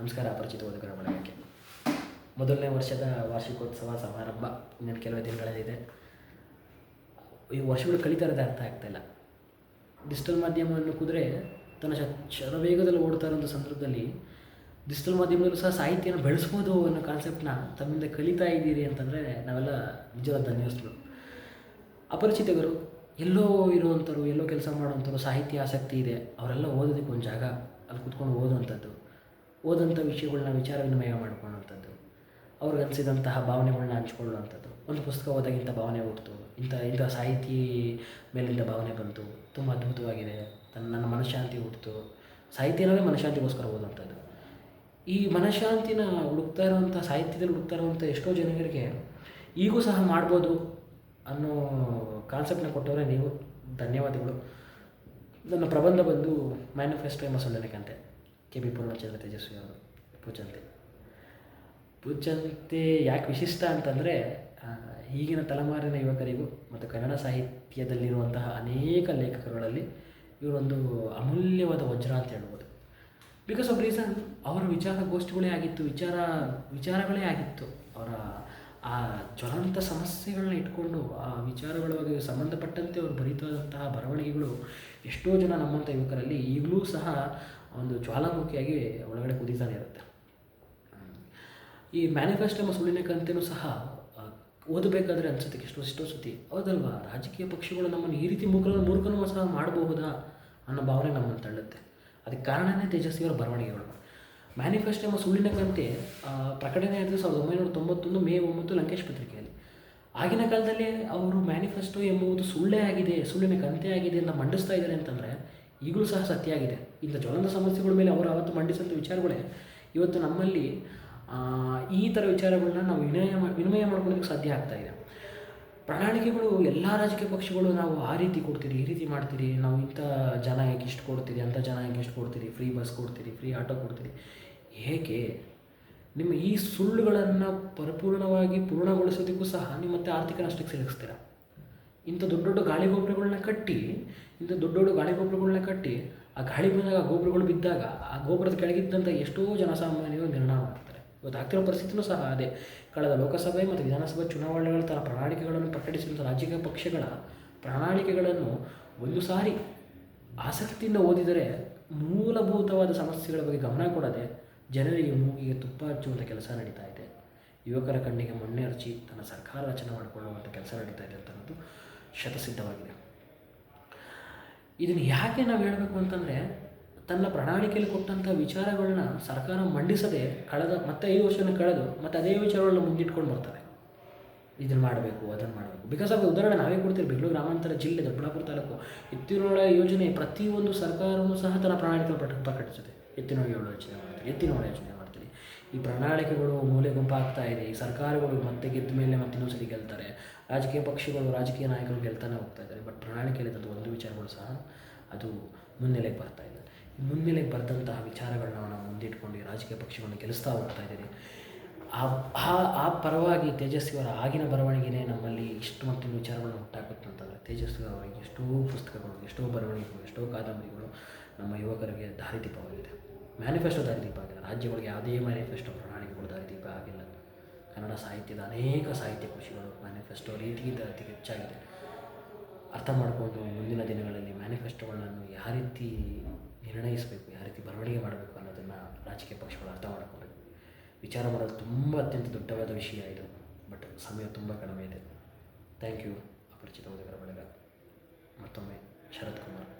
ನಮಸ್ಕಾರ, ಅಪರಿಚಿತ ಓದುಗರ ಬಳಗಕ್ಕೆ ಮೊದಲನೇ ವರ್ಷದ ವಾರ್ಷಿಕೋತ್ಸವ ಸಮಾರಂಭ ಇನ್ನೇನು ಕೆಲವೇ ದಿನಗಳಲ್ಲಿದೆ ಈ ವರ್ಷಗಳು ಕಳೀತಾ ಇರೋದೇ ಅರ್ಥ ಆಗ್ತಾಯಿಲ್ಲ ಡಿಜಿಟಲ್ ಮಾಧ್ಯಮವನ್ನು ಕುದುರೆ ತನ್ನ ಶರವೇಗದಲ್ಲಿ ಓಡ್ತಾ ಇರೋ ಸಂದರ್ಭದಲ್ಲಿ ಡಿಜಿಟಲ್ ಮಾಧ್ಯಮದಲ್ಲೂ ಸಹ ಸಾಹಿತ್ಯನ ಬೆಳೆಸ್ಬೋದು ಅನ್ನೋ ಕಾನ್ಸೆಪ್ಟನ್ನ ತಮ್ಮಿಂದ ಕಲಿತಾ ಇದ್ದೀರಿ ಅಂತಂದರೆ ನಾವೆಲ್ಲ ನಿಜವಾದ ಧನ್ಯವಾದಗಳು ಅಪರಿಚಿತಗರು ಎಲ್ಲೋ ಇರುವಂಥವ್ರು, ಎಲ್ಲೋ ಕೆಲಸ ಮಾಡುವಂಥವ್ರು, ಸಾಹಿತ್ಯ ಆಸಕ್ತಿ ಇದೆ, ಅವರೆಲ್ಲ ಓದೋದಕ್ಕೆ ಒಂದು ಜಾಗ, ಅಲ್ಲಿ ಕುತ್ಕೊಂಡು ಓದುವಂಥದ್ದು. ಓದಂಥ ವಿಷಯಗಳನ್ನ ವಿಚಾರ ವಿನಿಮಯ ಮಾಡ್ಕೊಳ್ಳೋವಂಥದ್ದು. ಅವ್ರಿಗೆ ಅನಿಸಿದಂತಹ ಭಾವನೆಗಳನ್ನ ಹಂಚ್ಕೊಳ್ಳುವಂಥದ್ದು. ಒಂದು ಪುಸ್ತಕ ಓದಾಗ ಇಂಥ ಭಾವನೆ ಹುಟ್ಟಿತು ಇಂಥ ಇಂಥ ಸಾಹಿತಿ ಮೇಲಿಂದ ಭಾವನೆ ಬಂತು. ತುಂಬ ಅದ್ಭುತವಾಗಿದೆ. ತನ್ನ, ನನ್ನ ಮನಃಶಾಂತಿ ಹುಟ್ಟಿತು ಸಾಹಿತ್ಯ ಅನ್ನೋದೇ ಮನಃಶಾಂತಿಗೋಸ್ಕರ ಓದುವಂಥದ್ದು. ಈ ಮನಃಶಾಂತಿನ ಹುಡುಕ್ತಾ ಇರುವಂಥ, ಸಾಹಿತ್ಯದಲ್ಲಿ ಹುಡುಕ್ತಾ ಇರುವಂಥ ಎಷ್ಟೋ ಜನಗಳಿಗೆ ಈಗೂ ಸಹ ಮಾಡ್ಬೋದು ಅನ್ನೋ ಕಾನ್ಸೆಪ್ಟನ್ನ ಕೊಟ್ಟವರೇ ನೀವು. ಧನ್ಯವಾದಗಳು. ನನ್ನ ಪ್ರಬಂಧ ಬಂದು ಮ್ಯಾನಿಫೆಸ್ಟೋ ಎಂಬ ಸೊಂದನಕಂತೆ ಕೆ ಬಿ ಪೂರ್ಣಚಂದ್ರ ತೇಜಸ್ವಿ ಅವರು ಪೂಜಂತೆ ಪೂಜಂತೆ ಯಾಕೆ ವಿಶಿಷ್ಟ ಅಂತಂದರೆ ಈಗಿನ ತಲೆಮಾರಿನ ಯುವಕರಿಗೂ ಮತ್ತು ಕನ್ನಡ ಸಾಹಿತ್ಯದಲ್ಲಿರುವಂತಹ ಅನೇಕ ಲೇಖಕರುಗಳಲ್ಲಿ ಇವರೊಂದು ಅಮೂಲ್ಯವಾದ ವಜ್ರ ಅಂತ ಹೇಳ್ಬೋದು. ಬಿಕಾಸ್ ಆಫ್ ರೀಸನ್ ಅವರ ವಿಚಾರಗೋಷ್ಠಿಗಳೇ ಆಗಿತ್ತು, ವಿಚಾರ, ವಿಚಾರಗಳೇ ಆಗಿತ್ತು. ಅವರ, ಆ ಜ್ವಲಂತ ಸಮಸ್ಯೆಗಳನ್ನ ಇಟ್ಕೊಂಡು, ಆ ವಿಚಾರಗಳಿಗೆ ಸಂಬಂಧಪಟ್ಟಂತೆ ಅವರು ಬರೀತಾದಂತಹ ಬರವಣಿಗೆಗಳು ಎಷ್ಟೋ ಜನ ನಮ್ಮಂಥ ಯುವಕರಲ್ಲಿ ಈಗಲೂ ಸಹ ಒಂದು ಜ್ವಾಲಾಮುಖಿಯಾಗಿ ಒಳಗಡೆ ಕುದೀತಾನೆ ಇರುತ್ತೆ. ಈ ಮ್ಯಾನಿಫೆಸ್ಟೋ ಎಂಬ ಸುಳ್ಳಿನ ಕಂತೆನೂ ಸಹ ಓದಬೇಕಾದ್ರೆ ಅನ್ಸುತ್ತೆ ಎಷ್ಟೋ ಎಷ್ಟೋ ಸತಿ. ಹೌದಲ್ವಾ? ರಾಜಕೀಯ ಪಕ್ಷಗಳು ನಮ್ಮನ್ನು ಈ ರೀತಿ ಮೂರ್ಖ ಮೂರ್ಖನೂ ಸಹ ಮಾಡಬಹುದಾ ಅನ್ನೋ ಭಾವನೆ ನಮ್ಮನ್ನು ತಳ್ಳುತ್ತೆ. ಅದಕ್ಕೆ ಕಾರಣನೇ ತೇಜಸ್ವಿಯವರ ಬರವಣಿಗೆಗಳು. ಮ್ಯಾನಿಫೆಸ್ಟೋ ಎಂಬ ಸುಳ್ಳಿನ ಕಂತೆ ಪ್ರಕಟಣೆ ಆಯಿತು ಸಾವಿರದ ಒಂಬೈನೂರ ತೊಂಬತ್ತೊಂದು ಮೇ ಒಂಬತ್ತು ಲಂಕೇಶ್ ಪತ್ರಿಕೆಯಲ್ಲಿ. ಆಗಿನ ಕಾಲದಲ್ಲಿ ಅವರು ಮ್ಯಾನಿಫೆಸ್ಟೋ ಎಂಬುದು ಸುಳ್ಳೇ ಆಗಿದೆ, ಸುಳ್ಳಿನ ಕಂತೆ ಆಗಿದೆ ಅಂತ ಮಂಡಿಸ್ತಾ ಇದ್ದಾರೆ ಅಂತಂದರೆ ಈಗಲೂ ಸಹ ಸತ್ಯ ಆಗಿದೆ. ಇಂಥ ಜ್ವಲಂತ ಸಮಸ್ಯೆಗಳ ಮೇಲೆ ಅವರು ಅವತ್ತು ಮಂಡಿಸಿದಂಥ ವಿಚಾರಗಳೇ, ಇವತ್ತು ನಮ್ಮಲ್ಲಿ ಈ ಥರ ವಿಚಾರಗಳನ್ನ ನಾವು ವಿನಯ ಮಾ- ವಿನಿಮಯ ಮಾಡ್ಕೊಳ್ಳೋದಕ್ಕೆ ಸಾಧ್ಯ ಆಗ್ತಾ ಇದೆ. ಪ್ರಣಾಳಿಕೆಗಳು, ಎಲ್ಲ ರಾಜಕೀಯ ಪಕ್ಷಗಳು ನಾವು ಆ ರೀತಿ ಕೊಡ್ತೀರಿ, ಈ ರೀತಿ ಮಾಡ್ತೀರಿ, ನಾವು ಇಂಥ ಜನ ಹೇಗೆ ಇಷ್ಟು ಕೊಡ್ತೀರಿ, ಅಂಥ ಜನ ಹೇಗೆ ಇಷ್ಟು ಕೊಡ್ತೀರಿ ಫ್ರೀ ಬಸ್ ಕೊಡ್ತೀರಿ ಫ್ರೀ ಆಟೋ ಕೊಡ್ತೀರಿ ಹೇಗೆ ನಿಮ್ಮ ಈ ಸುಳ್ಳುಗಳನ್ನು ಪರಿಪೂರ್ಣವಾಗಿ ಪೂರ್ಣಗೊಳಿಸೋದಕ್ಕೂ ಸಹ ನೀವು ಮತ್ತೆ ಆರ್ಥಿಕ ನಷ್ಟಕ್ಕೆ ಸಿಲುಕಿಸ್ತೀರ. ಇಂಥ ದೊಡ್ಡ ದೊಡ್ಡ ಗಾಳಿ ಗೋಪುರಗಳನ್ನ ಕಟ್ಟಿ, ಇಂಥ ದೊಡ್ಡ ದೊಡ್ಡ ಗಾಳಿ ಗೋಪುರಗಳನ್ನ ಕಟ್ಟಿ ಆ ಗಾಳಿ ಬಂದಾಗ, ಗೋಪುರಗಳು ಬಿದ್ದಾಗ, ಆ ಗೋಪುರದ ಕೆಳಗಿದ್ದಂಥ ಎಷ್ಟೋ ಜನಸಾಮಾನ್ಯರು ನಿರ್ಣಯ ಮಾಡ್ತಾರೆ. ಇವತ್ತು ಆಗ್ತಿರೋ ಪರಿಸ್ಥಿತಿನೂ ಸಹ ಅದೇ. ಕಳೆದ ಲೋಕಸಭೆ ಮತ್ತು ವಿಧಾನಸಭೆ ಚುನಾವಣೆಗಳ ತನ್ನ ಪ್ರಣಾಳಿಕೆಗಳನ್ನು ಪ್ರಕಟಿಸಿದಂಥ ರಾಜಕೀಯ ಪಕ್ಷಗಳ ಪ್ರಣಾಳಿಕೆಗಳನ್ನು ಒಂದು ಸಾರಿ ಆಸಕ್ತಿಯಿಂದ ಓದಿದರೆ ಮೂಲಭೂತವಾದ ಸಮಸ್ಯೆಗಳ ಬಗ್ಗೆ ಗಮನ ಕೊಡದೆ ಜನರಿಗೆ ಮೂಗಿಗೆ ತುಪ್ಪ ಹಚ್ಚುವಂಥ ಕೆಲಸ ನಡೀತಾ ಇದೆ. ಯುವಕರ ಕಣ್ಣಿಗೆ ಮಣ್ಣೆ ಹಚ್ಚಿ ತನ್ನ ಸರ್ಕಾರ ರಚನೆ ಮಾಡಿಕೊಳ್ಳುವಂಥ ಕೆಲಸ ನಡೀತಾ ಇದೆ ಅಂತನ್ನೋದು ಶತಸಿದ್ಧವಾಗಿದೆ. ಇದನ್ನು ಯಾಕೆ ನಾವು ಹೇಳಬೇಕು ಅಂತಂದರೆ, ತನ್ನ ಪ್ರಣಾಳಿಕೆಯಲ್ಲಿ ಕೊಟ್ಟಂಥ ವಿಚಾರಗಳನ್ನ ಸರ್ಕಾರ ಮಂಡಿಸದೆ ಕಳೆದ ಮತ್ತೆ ಐದು ವರ್ಷನ ಕಳೆದು ಮತ್ತು ಅದೇ ವಿಚಾರಗಳನ್ನ ಮುಂದಿಟ್ಕೊಂಡು ಬರ್ತಾರೆ ಇದನ್ನು ಮಾಡಬೇಕು, ಅದನ್ನು ಮಾಡಬೇಕು. ಬಿಕಾಸ್ ಆಫ್ ಉದಾಹರಣೆ ನಾವೇ ಕೊಡ್ತೀವಿ. ಬೆಂಗಳೂರು ಗ್ರಾಮಾಂತರ ಜಿಲ್ಲೆ, ದೊಡ್ಡಬಳ್ಳಾಪುರ ತಾಲೂಕು, ಎತ್ತಿನೋಳ ಯೋಜನೆ ಪ್ರತಿಯೊಂದು ಸರ್ಕಾರವೂ ಸಹ ತನ್ನ ಪ್ರಣಾಳಿಕೆ ಪ್ರಕ- ಪ್ರಕಟಿಸುತ್ತೆ. ಎತ್ತಿನೋಳ ಯೋಜನೆ ಎತ್ತಿನೋಳ ಯೋಜನೆ ಈ ಪ್ರಣಾಳಿಕೆಗಳು ಮೂಲೆ ಗುಂಪಾಗ್ತಾ ಇದೆ. ಈ ಸರ್ಕಾರಗಳು ಮತ್ತೆ ಗೆದ್ದ ಮೇಲೆ ಮತ್ತೆ ಇನ್ನೊಂದ್ಸರಿ ಗೆಲ್ತಾರೆ. ರಾಜಕೀಯ ಪಕ್ಷಗಳು, ರಾಜಕೀಯ ನಾಯಕರು ಗೆಲ್ತಾನೆ ಹೋಗ್ತಾ ಇದ್ದಾರೆ. ಬಟ್ ಪ್ರಣಾಳಿಕೆಯಲ್ಲಿ ಇದ್ದಂಥ ಒಂದು ವಿಚಾರಗಳು ಸಹ ಅದು ಮುನ್ನೆಲೆಗೆ ಬರ್ತಾ ಇದೆ. ಈ ಮುನ್ನೆಲೆಗೆ ಬರೆದಂತಹ ವಿಚಾರಗಳನ್ನ ನಾವು ಮುಂದಿಟ್ಕೊಂಡು ರಾಜಕೀಯ ಪಕ್ಷಗಳನ್ನು ಗೆಲ್ಲಿಸ್ತಾ ಹೋಗ್ತಾ ಇದ್ದೀರಿ. ಆ, ಆ- ಪರವಾಗಿ ತೇಜಸ್ವಿಯವರ ಆಗಿನ ಬರವಣಿಗೆನೇ ನಮ್ಮಲ್ಲಿ ಇಷ್ಟು ಮಟ್ಟಿನ ವಿಚಾರಗಳನ್ನ ಹುಟ್ಟಾಕುತ್ತೆ ಅಂತಂದರೆ ತೇಜಸ್ವಿ ಅವರಿಗೆ ಎಷ್ಟೋ ಪುಸ್ತಕಗಳು, ಎಷ್ಟೋ ಬರವಣಿಗೆಗಳು, ಎಷ್ಟೋ ಕಾದಂಬರಿಗಳು ನಮ್ಮ ಯುವಕರಿಗೆ ದಾರಿದೀಪವಾಗಿದೆ ಮ್ಯಾನಿಫೆಸ್ಟೋ ದಾರಿದೀಪ ಆಗಿಲ್ಲ. ರಾಜ್ಯಗಳಿಗೆ ಯಾವುದೇ ಮ್ಯಾನಿಫೆಸ್ಟೋ ಪ್ರಣಾಳಿಕೆಗಳು ದಾರಿದೀಪ ಆಗಿಲ್ಲ. ಕನ್ನಡ ಸಾಹಿತ್ಯದ ಅನೇಕ ಸಾಹಿತ್ಯ ಕೃಷಿಗಳು ಮ್ಯಾನಿಫೆಸ್ಟೋ ರೀತಿಗಿಂತ ಅತಿ ಹೆಚ್ಚಾಗಿದೆ. ಅರ್ಥ ಮಾಡಿಕೊಂಡು ಮುಂದಿನ ದಿನಗಳಲ್ಲಿ ಮ್ಯಾನಿಫೆಸ್ಟೋಗಳನ್ನು ಯಾವ ರೀತಿ ನಿರ್ಣಯಿಸಬೇಕು, ಯಾವ ರೀತಿ ಬರವಣಿಗೆ ಮಾಡಬೇಕು ಅನ್ನೋದನ್ನು ರಾಜಕೀಯ ಪಕ್ಷಗಳು ಅರ್ಥ ಮಾಡಿಕೊಂಡು ವಿಚಾರ ಮಾಡೋದು ತುಂಬ ಅತ್ಯಂತ ದೊಡ್ಡವಾದ ವಿಷಯ ಇದು. ಬಟ್ ಸಮಯ ತುಂಬ ಕಡಿಮೆ ಇದೆ. ಥ್ಯಾಂಕ್ ಯು ಅಪರಿಚಿತ ಓದುಗರ ಬಳಗ ಮತ್ತೊಮ್ಮೆ ಶರತ್ ಕುಮಾರ್.